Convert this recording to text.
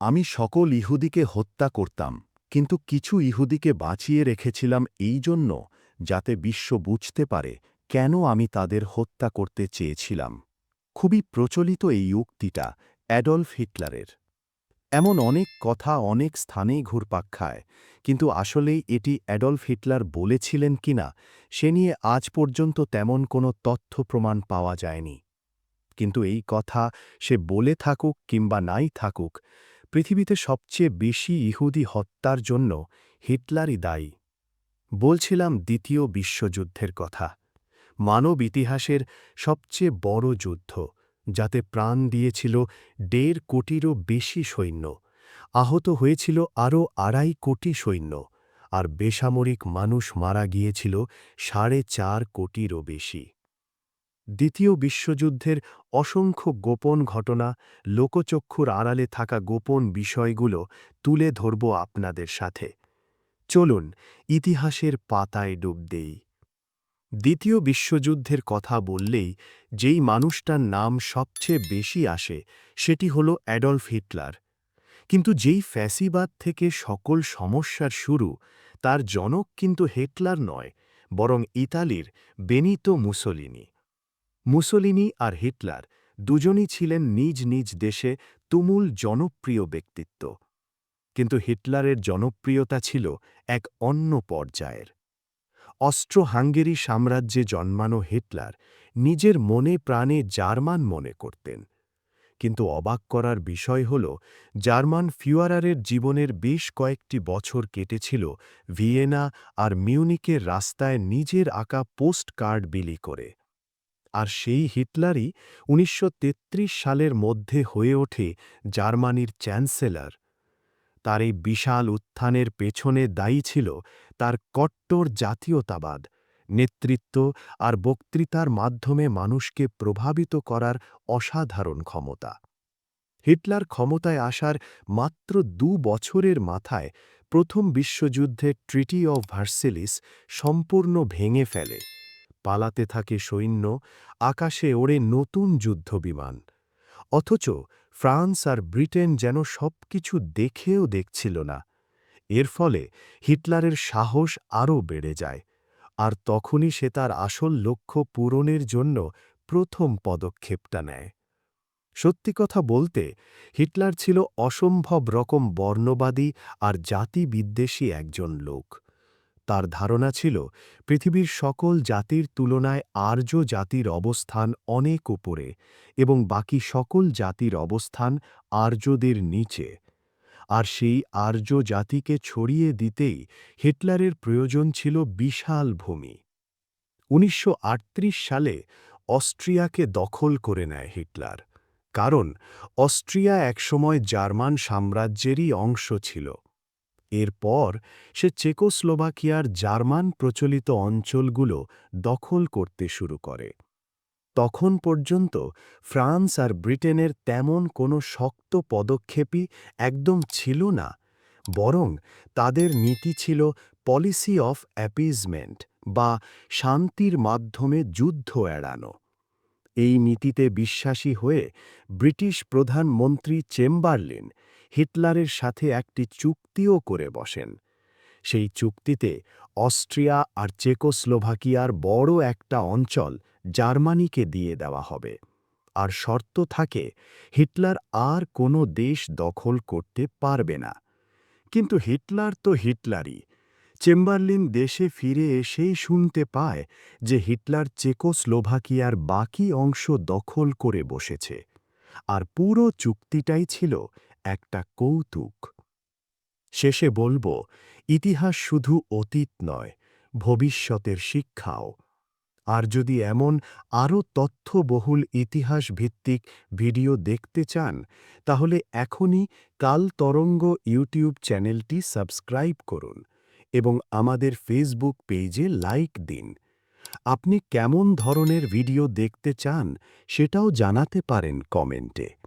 আমি সকল ইহুদিকে হত্যা করতাম, কিন্তু কিছু ইহুদিকে বাঁচিয়ে রেখেছিলাম এই জন্য, যাতে বিশ্ব বুঝতে পারে কেন আমি তাদের হত্যা করতে চেয়েছিলাম। খুবই প্রচলিত এই উক্তিটা অ্যাডলফ হিটলারের। এমন অনেক কথা অনেক স্থানেই ঘুরপাক খায়, কিন্তু আসলেই এটি অ্যাডলফ হিটলার বলেছিলেন কিনা সে নিয়ে আজ পর্যন্ত তেমন কোনো তথ্য প্রমাণ পাওয়া যায়নি। কিন্তু এই কথা সে বলে থাকুক কিংবা নাই থাকুক পৃথিবীতে সবচেয়ে বেশি ইহুদি হত্যার জন্য হিটলারই দায়ী। বলছিলাম দ্বিতীয় বিশ্বযুদ্ধের কথা। মানব ইতিহাসের সবচেয়ে বড় যুদ্ধ, যাতে প্রাণ দিয়েছিল দেড় কোটিরও বেশি সৈন্য। আহত হয়েছিল আরও আড়াই কোটি সৈন্য, আর বেসামরিক মানুষ মারা গিয়েছিল সাড়ে চার কোটিরও বেশি। দ্বিতীয় বিশ্বযুদ্ধের অসংখ্য গোপন ঘটনা লোকচক্ষুর আড়ালে থাকা গোপন বিষয়গুলো তুলে ধরব আপনাদের সাথে। চলুন, ইতিহাসের পাতায় ডুব দেই। দ্বিতীয় বিশ্বযুদ্ধের কথা বললেই যেই মানুষটার নাম সবচেয়ে বেশি আসে সেটি হল অ্যাডলফ হিটলার। কিন্তু যেই ফ্যাসিবাদ থেকে সকল সমস্যার শুরু, তার জনক কিন্তু হিটলার নয়, বরং ইতালির বেনিতো মুসোলিনি। মুসোলিনি আর হিটলার দুজনই ছিলেন নিজ নিজ দেশে তুমুল জনপ্রিয় ব্যক্তিত্ব। কিন্তু হিটলারের জনপ্রিয়তা ছিল এক অন্য পর্যায়ের। অস্ট্রো হাঙ্গেরি সাম্রাজ্যে জন্মানো হিটলার নিজের মনে প্রাণে জার্মান মনে করতেন। কিন্তু অবাক করার বিষয় হল, জার্মান ফিউয়ারারের জীবনের বেশ কয়েকটি বছর কেটেছিল ভিয়েনা আর মিউনিকের রাস্তায় নিজের আঁকা পোস্ট কার্ড বিলি করে। আর সেই হিটলারই উনিশশো তেত্রিশ সালের মধ্যে হয়ে ওঠে জার্মানির চ্যান্সেলর। তার এই বিশাল উত্থানের পেছনে দায়ী ছিল তার কট্টর জাতীয়তাবাদ, নেতৃত্ব আর বক্তৃতার মাধ্যমে মানুষকে প্রভাবিত করার অসাধারণ ক্ষমতা। হিটলার ক্ষমতায় আসার মাত্র দু বছরের মাথায় প্রথম বিশ্বযুদ্ধে ট্রিটি অফ ভার্সেলিস সম্পূর্ণ ভেঙে ফেলে। পালাতে থাকে সৈন্য, আকাশে ওড়ে নতুন যুদ্ধবিমান। অথচ ফ্রান্স আর ব্রিটেন যেন সবকিছু দেখেও দেখছিল না। এর ফলে হিটলারের সাহস আরও বেড়ে যায়, আর তখনই সে তার আসল লক্ষ্য পূরণের জন্য প্রথম পদক্ষেপটা নেয়। সত্যি কথা বলতে, হিটলার ছিল অসম্ভব রকম বর্ণবাদী আর জাতিবিদ্বেষী একজন লোক। তার ধারণা ছিল, পৃথিবীর সকল জাতির তুলনায় আর্য জাতির অবস্থান অনেক উপরে এবং বাকি সকল জাতির অবস্থান আর্যদের নিচে। আর সেই আর্য জাতিকে ছড়িয়ে দিতেই হিটলারের প্রয়োজন ছিল বিশাল ভূমি। উনিশশো আটত্রিশ সালে অস্ট্রিয়াকে দখল করে নেয় হিটলার, কারণ অস্ট্রিয়া একসময় জার্মান সাম্রাজ্যেরই অংশ ছিল। এরপর সে চেকোস্লোভাকিয়ার জার্মান প্রচলিত অঞ্চলগুলো দখল করতে শুরু করে। তখন পর্যন্ত ফ্রান্স আর ব্রিটেনের তেমন কোনো শক্ত পদক্ষেপই একদম ছিল না, বরং তাদের নীতি ছিল পলিসি অফ অ্যাপিজমেন্ট বা শান্তির মাধ্যমে যুদ্ধ এড়ানো। এই নীতিতে বিশ্বাসী হয়ে ব্রিটিশ প্রধানমন্ত্রী চেম্বারলিন হিটলারের সাথে একটি চুক্তিও করে বসেন। সেই চুক্তিতে অস্ট্রিয়া আর চেকোস্লোভাকিয়ার বড় একটা অঞ্চল জার্মানিকে দিয়ে দেওয়া হবে। আর শর্ত থাকে, হিটলার আর কোনো দেশ দখল করতে পারবে না। কিন্তু হিটলার তো হিটলারই। চেম্বারলিন দেশে ফিরে এসেই শুনতে পায় যে হিটলার চেকোস্লোভাকিয়ার বাকি অংশ দখল করে বসেছে। আর পুরো চুক্তিটাই ছিল একটা কৌতুক। শেষে বলব, ইতিহাস শুধু অতীত নয়, ভবিষ্যতের শিক্ষাও। আর যদি এমন আরও তথ্যবহুল ইতিহাস ভিত্তিক ভিডিও দেখতে চান, তাহলে এখনই কাল তরঙ্গ ইউটিউব চ্যানেলটি সাবস্ক্রাইব করুন এবং আমাদের ফেসবুক পেজে লাইক দিন। আপনি কেমন ধরনের ভিডিও দেখতে চান, সেটাও জানাতে পারেন কমেন্টে।